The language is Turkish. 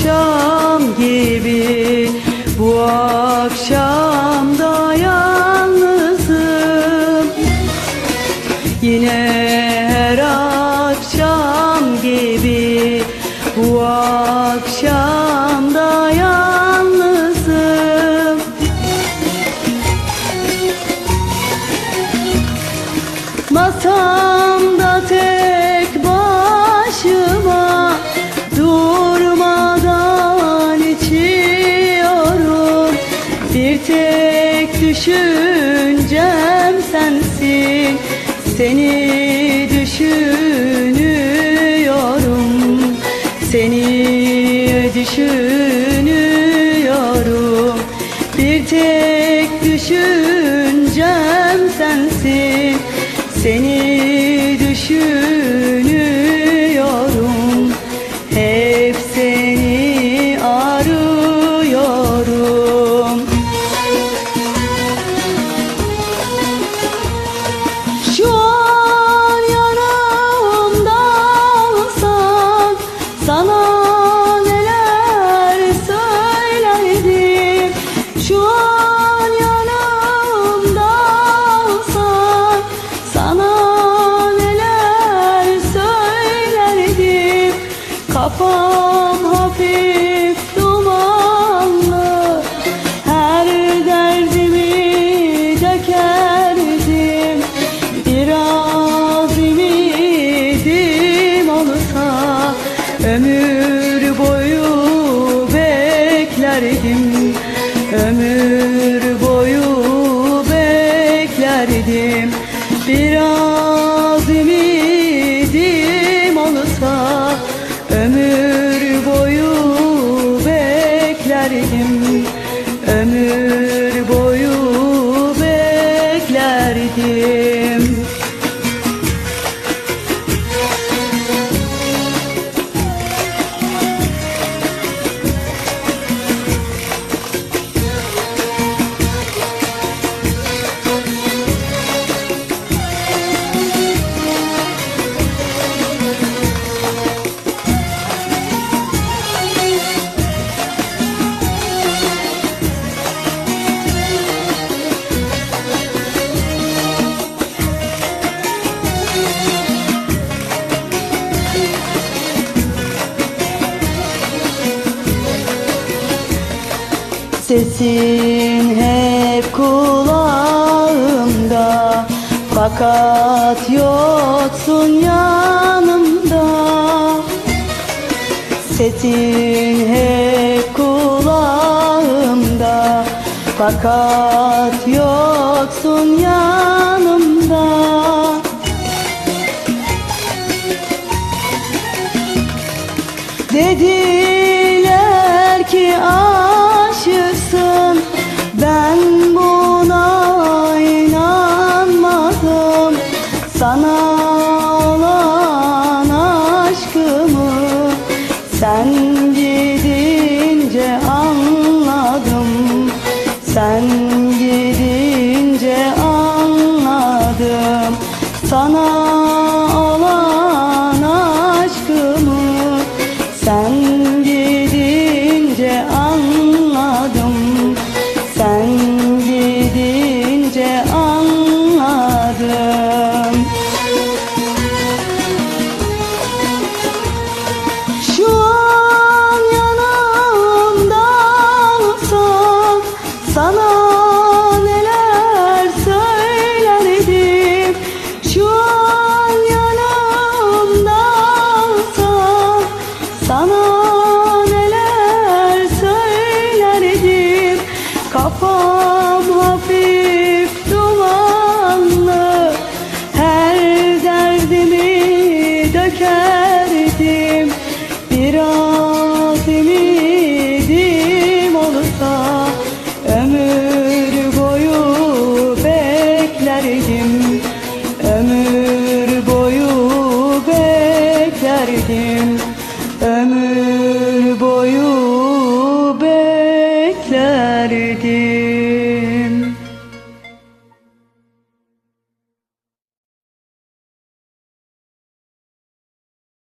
akşam gibi bu akşam da yalnızım. Yine her akşam gibi bu akşam da yalnızım. Masam tek düşüncem sensin. Seni düşünüyorum. Seni düşünüyorum. Bir tek düşüncem sensin. Seni beklerdim Ömür boyu beklerdim. Biraz ümidim olsa Ömür boyu beklerdim. Ömür boyu beklerdim Sesin hep kulağımda. Fakat yoksun yanımda. Sesin hep kulağımda. Fakat yoksun yanımda. Dediler ki aşıksın sun. Ömür boyu beklerdim